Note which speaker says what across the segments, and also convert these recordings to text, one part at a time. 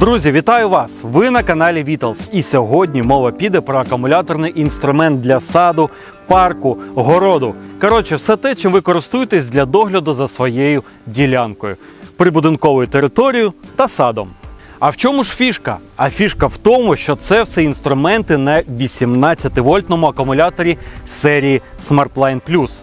Speaker 1: Друзі, вітаю вас! Ви на каналі Vitals. І сьогодні мова піде про акумуляторний інструмент для саду, парку, городу. Коротше, все те, чим ви користуєтесь для догляду за своєю ділянкою, прибудинковою територією та садом. А в чому ж фішка? А фішка в тому, що це все інструменти на 18-вольтному акумуляторі серії SmartLine Plus.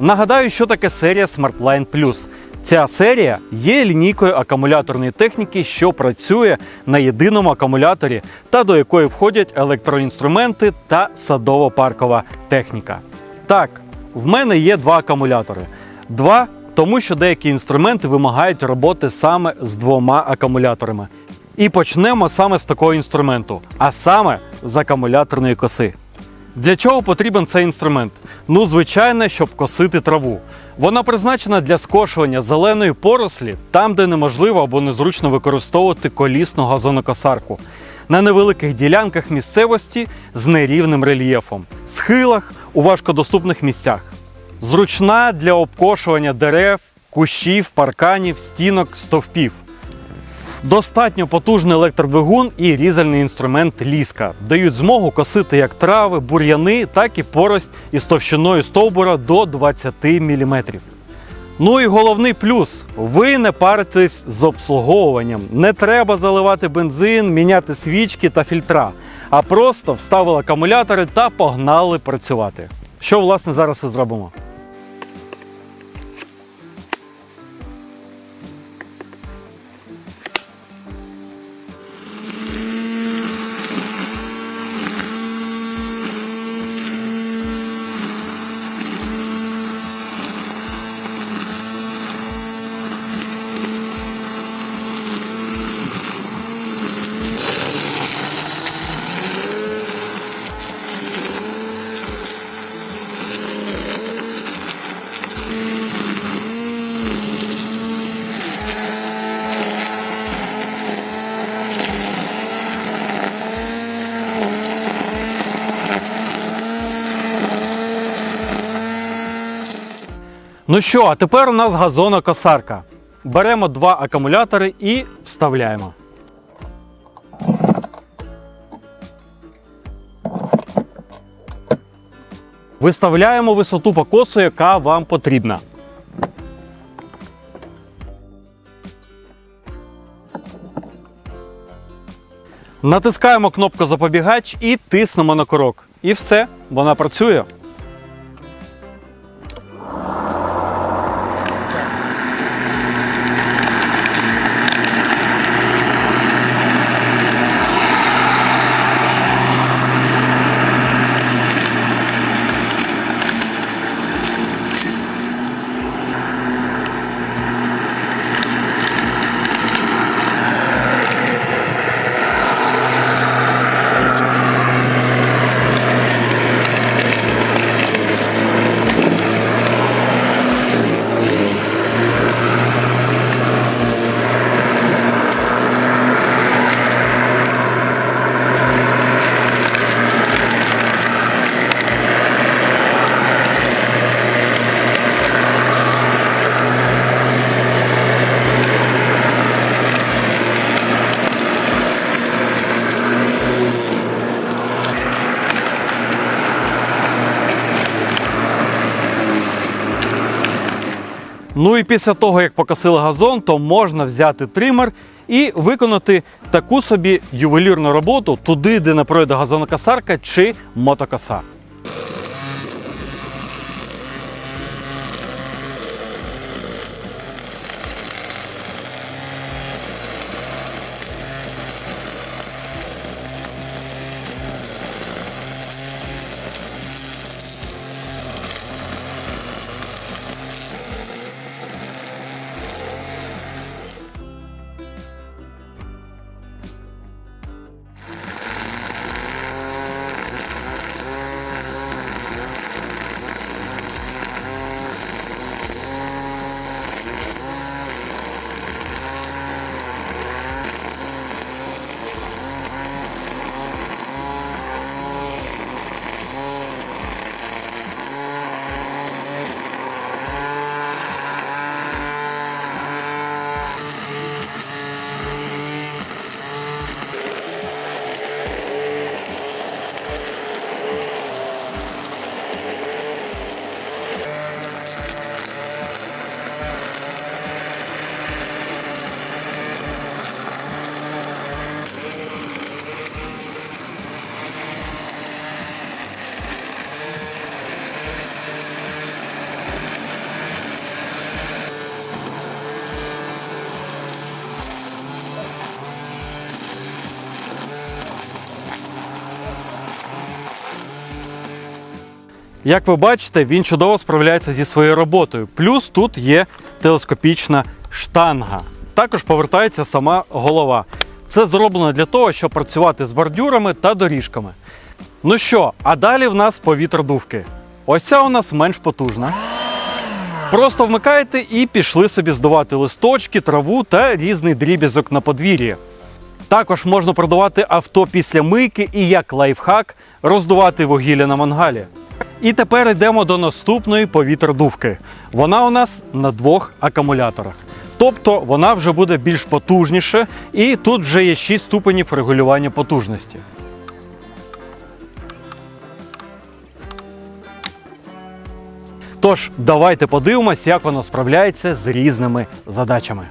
Speaker 1: Нагадаю, що таке серія SmartLine Plus. Ця серія є лінійкою акумуляторної техніки, що працює на єдиному акумуляторі та до якої входять електроінструменти та садово-паркова техніка. Так, в мене є два акумулятори. Два, тому що деякі інструменти вимагають роботи саме з двома акумуляторами. І почнемо саме з такого інструменту, а саме з акумуляторної коси. Для чого потрібен цей інструмент? Ну, звичайно, щоб косити траву. Вона призначена для скошування зеленої порослі там, де неможливо або незручно використовувати колісну газонокосарку. На невеликих ділянках місцевості з нерівним рельєфом, схилах у важкодоступних місцях. Зручна для обкошування дерев, кущів, парканів, стінок, стовпів. Достатньо потужний електродвигун і різальний інструмент ліска дають змогу косити як трави, бур'яни, так і порость із товщиною стовбура до 20 мм. Ну і головний плюс: ви не паритесь з обслуговуванням. Не треба заливати бензин, міняти свічки та фільтра, а просто вставили акумулятори та погнали працювати. Що власне зараз і зробимо. Ну що, а тепер у нас газонокосарка. Беремо два акумулятори і вставляємо. Виставляємо висоту покосу, яка вам потрібна. Натискаємо кнопку запобігач і тиснемо на курок. І все, вона працює. Ну і після того, як покосили газон, то можна взяти тример і виконати таку собі ювелірну роботу туди, де не пройде газонокосарка чи мотокоса. Як ви бачите, він чудово справляється зі своєю роботою. Плюс тут є телескопічна штанга. Також повертається сама голова. Це зроблено для того, щоб працювати з бордюрами та доріжками. Ну що, а далі в нас повітродувки. Ось ця у нас менш потужна. Просто вмикаєте і пішли собі здувати листочки, траву та різний дріб'язок на подвір'ї. Також можна продавати авто після мийки і як лайфхак роздувати вугілля на мангалі. І тепер йдемо до наступної повітродувки. Вона у нас на двох акумуляторах. Тобто вона вже буде більш потужніше, і тут вже є 6 ступенів регулювання потужності. Тож, давайте подивимось, як воно справляється з різними задачами.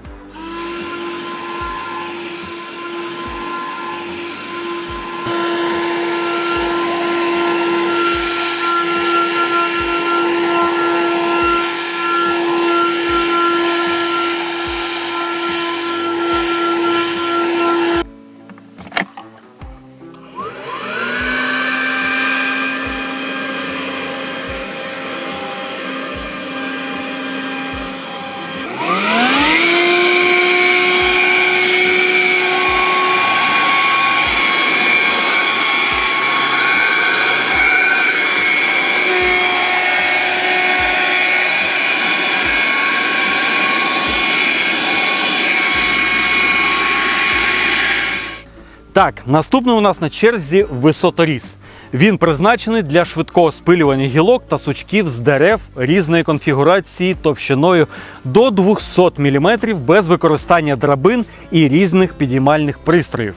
Speaker 1: Так, наступний у нас на черзі висоторіз. Він призначений для швидкого спилювання гілок та сучків з дерев різної конфігурації товщиною до 200 мм без використання драбин і різних підіймальних пристроїв.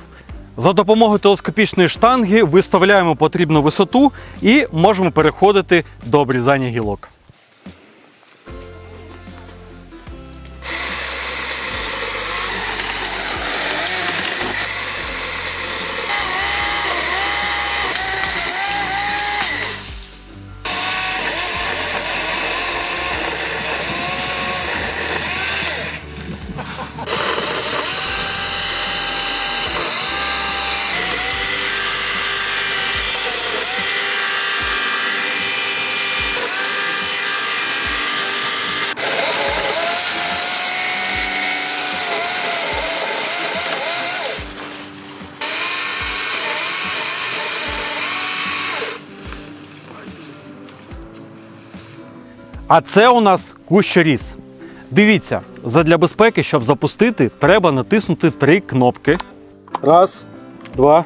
Speaker 1: За допомогою телескопічної штанги виставляємо потрібну висоту і можемо переходити до обрізання гілок. А це у нас кущоріз. Дивіться, задля безпеки, щоб запустити, треба натиснути три кнопки. Раз, два,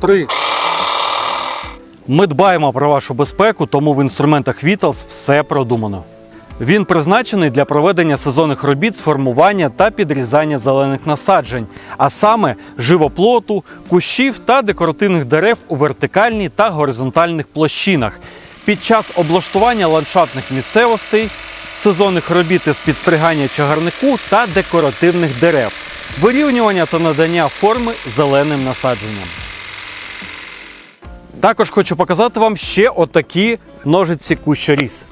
Speaker 1: три. Ми дбаємо про вашу безпеку, тому в інструментах Vitals все продумано. Він призначений для проведення сезонних робіт з формування та підрізання зелених насаджень, а саме живоплоту, кущів та декоративних дерев у вертикальній та горизонтальних площинах. Під час облаштування ландшафтних місцевостей, сезонних робіт із підстригання чагарнику та декоративних дерев, вирівнювання та надання форми зеленим насадженням. Також хочу показати вам ще отакі ножиці кущоріз.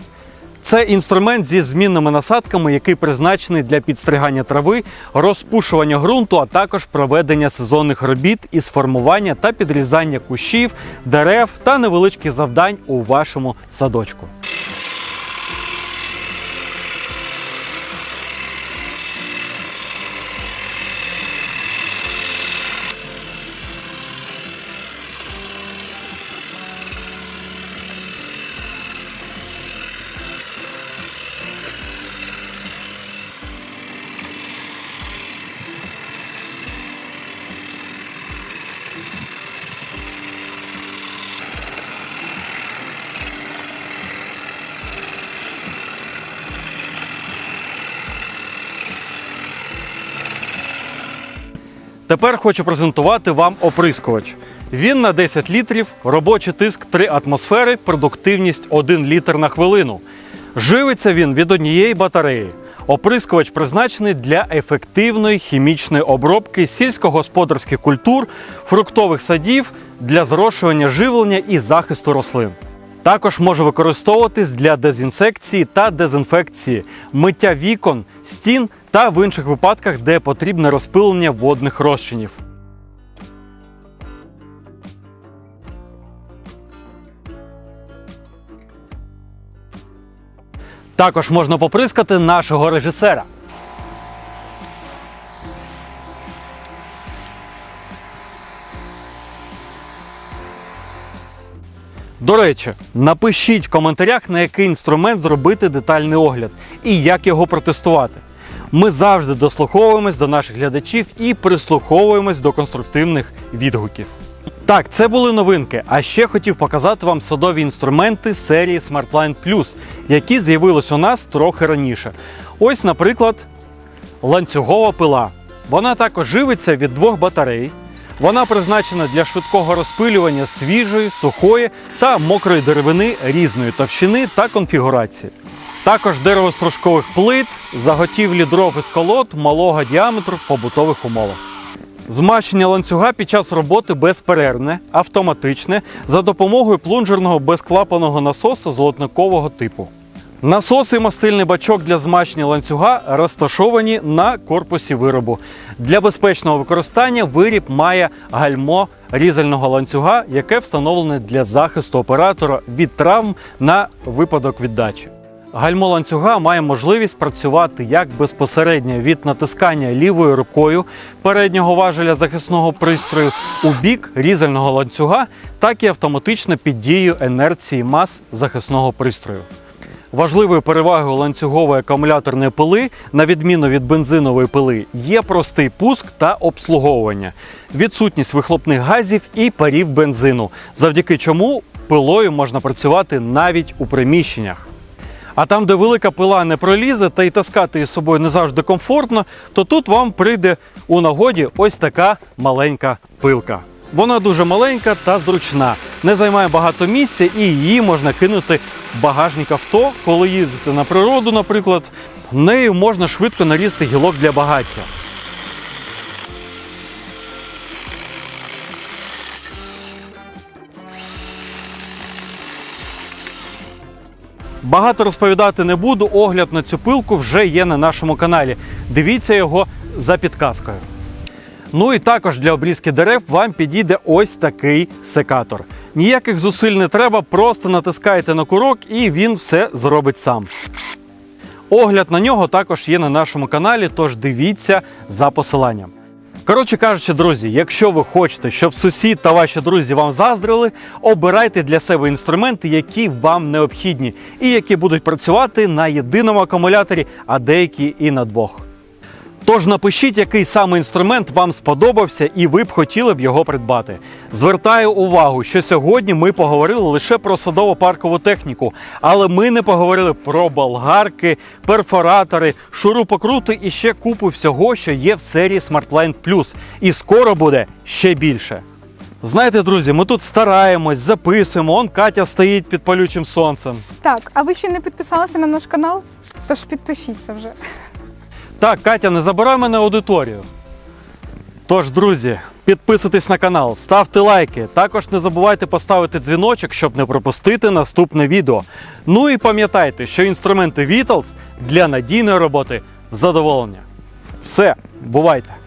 Speaker 1: Це інструмент зі змінними насадками, який призначений для підстригання трави, розпушування ґрунту, а також проведення сезонних робіт із формування та підрізання кущів, дерев та невеличких завдань у вашому садочку. Тепер хочу презентувати вам оприскувач. Він на 10 літрів, робочий тиск 3 атмосфери, продуктивність 1 літр на хвилину. Живиться він від однієї батареї. Оприскувач призначений для ефективної хімічної обробки сільськогосподарських культур, фруктових садів для зрошування живлення і захисту рослин. Також може використовуватись для дезінсекції та дезінфекції, миття вікон, стін та в інших випадках, де потрібне розпилення водних розчинів. Також можна поприскати нашого режисера. До речі, напишіть в коментарях, на який інструмент зробити детальний огляд і як його протестувати. Ми завжди дослуховуємось до наших глядачів і прислуховуємось до конструктивних відгуків. Так, це були новинки. А ще хотів показати вам садові інструменти серії SmartLine Plus, які з'явились у нас трохи раніше. Ось, наприклад, ланцюгова пила. Вона також живиться від двох батарей. Вона призначена для швидкого розпилювання свіжої, сухої та мокрої деревини різної товщини та конфігурації. Також деревостружкових плит, заготівлі дров із колод малого діаметру в побутових умовах. Змащення ланцюга під час роботи безперервне, автоматичне за допомогою плунжерного безклапаного насосу золотникового типу. Насос і мастильний бачок для змащення ланцюга розташовані на корпусі виробу. Для безпечного використання виріб має гальмо різального ланцюга, яке встановлене для захисту оператора від травм на випадок віддачі. Гальмо ланцюга має можливість працювати як безпосередньо від натискання лівою рукою переднього важеля захисного пристрою у бік різального ланцюга, так і автоматично під дією інерції мас захисного пристрою. Важливою перевагою ланцюгової акумуляторної пили, на відміну від бензинової пили, є простий пуск та обслуговування, відсутність вихлопних газів і парів бензину, завдяки чому пилою можна працювати навіть у приміщеннях. А там, де велика пила не пролізе та й таскати із собою не завжди комфортно, то тут вам прийде у нагоді ось така маленька пилка. Вона дуже маленька та зручна, не займає багато місця і її можна кинути в багажник авто, коли їздите на природу, наприклад. Нею можна швидко нарізати гілок для багаття. Багато розповідати не буду. Огляд на цю пилку вже є на нашому каналі. Дивіться його за підказкою. Ну і також для обрізки дерев вам підійде ось такий секатор. Ніяких зусиль не треба, просто натискаєте на курок і він все зробить сам. Огляд на нього також є на нашому каналі, тож дивіться за посиланням. Коротше кажучи, друзі, якщо ви хочете, щоб сусід та ваші друзі вам заздрили, обирайте для себе інструменти, які вам необхідні, і які будуть працювати на єдиному акумуляторі, а деякі і на двох. Тож напишіть, який саме інструмент вам сподобався і ви б хотіли б його придбати. Звертаю увагу, що сьогодні ми поговорили лише про садово-паркову техніку, але ми не поговорили про болгарки, перфоратори, шурупокрути і ще купу всього, що є в серії SmartLine Plus. І скоро буде ще більше. Знаєте, друзі, ми тут стараємось, записуємо. Он Катя стоїть під палючим сонцем.
Speaker 2: Так, а ви ще не підписалися на наш канал? Тож підпишіться вже.
Speaker 1: Так, Катя, не забирай мене аудиторію. Тож, друзі, підписуйтесь на канал, ставте лайки. Також не забувайте поставити дзвіночок, щоб не пропустити наступне відео. Ну і пам'ятайте, що інструменти Vitals для надійної роботи в задоволення. Все, бувайте!